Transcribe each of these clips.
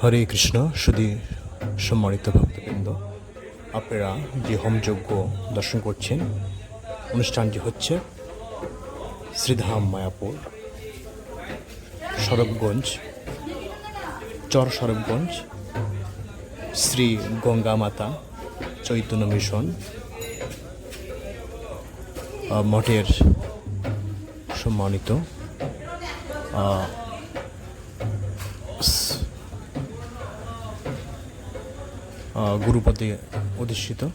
হরে কৃষ্ণ সুধী সম্মানিত ভক্তবৃন্দ, আপনারা যে হোমযজ্ঞ দর্শন করছেন, অনুষ্ঠানটি হচ্ছে শ্রীধাম মায়াপুর সরবগঞ্জ চর সরবগঞ্জ শ্রী গঙ্গা মাতা চৈতন্য মিশন মঠের সম্মানিত গুরুপদে অধিষ্ঠিত।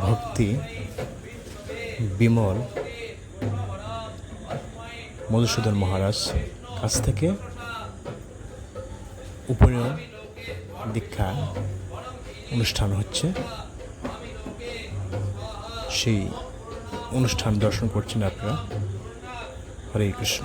ভক্তি, বিমল, মধুসূদন মহারাজ কাছ থেকে উপনয়ন দীক্ষা অনুষ্ঠান হচ্ছে। সেই অনুষ্ঠান দর্শন করছেন আপনারা। হরে কৃষ্ণ।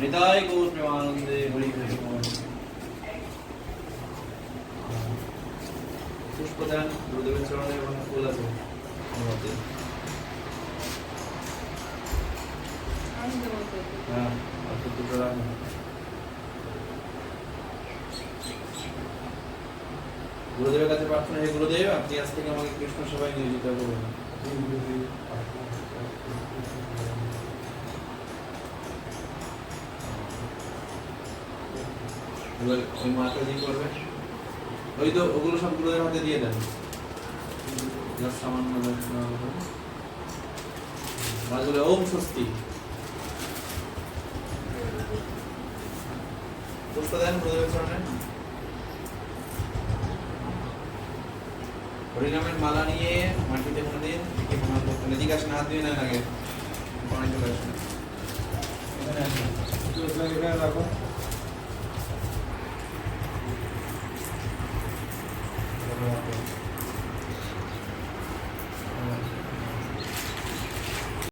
নিতাই গৌর প্রেমানন্দে হরি হরি। পুষ্পদান গুরুদেবের চরণে এবং ফুল আছে হ্যাঁ দুটো রাখো। গুরুদেবের কাছে প্রার্থনা হে গুরুদেব, আপনি আজ থেকে আমাকে কৃষ্ণ সবাই করবেন এবার ওই মাটা দিয়ে করবে ওই তো ওগুলো সব গুরুদেবের হাতে দিয়ে দেন। সামান্য মাছগুলো ওম স্বস্তি। পুষ্প দেন গুরুদেবের চরণে। হরিনামের মালা নিয়ে মাটিতে কোনোদিন কি কোনো নদী গাছ না দিয়ে না লাগে পানি চলে আসবে রাখো Thank you.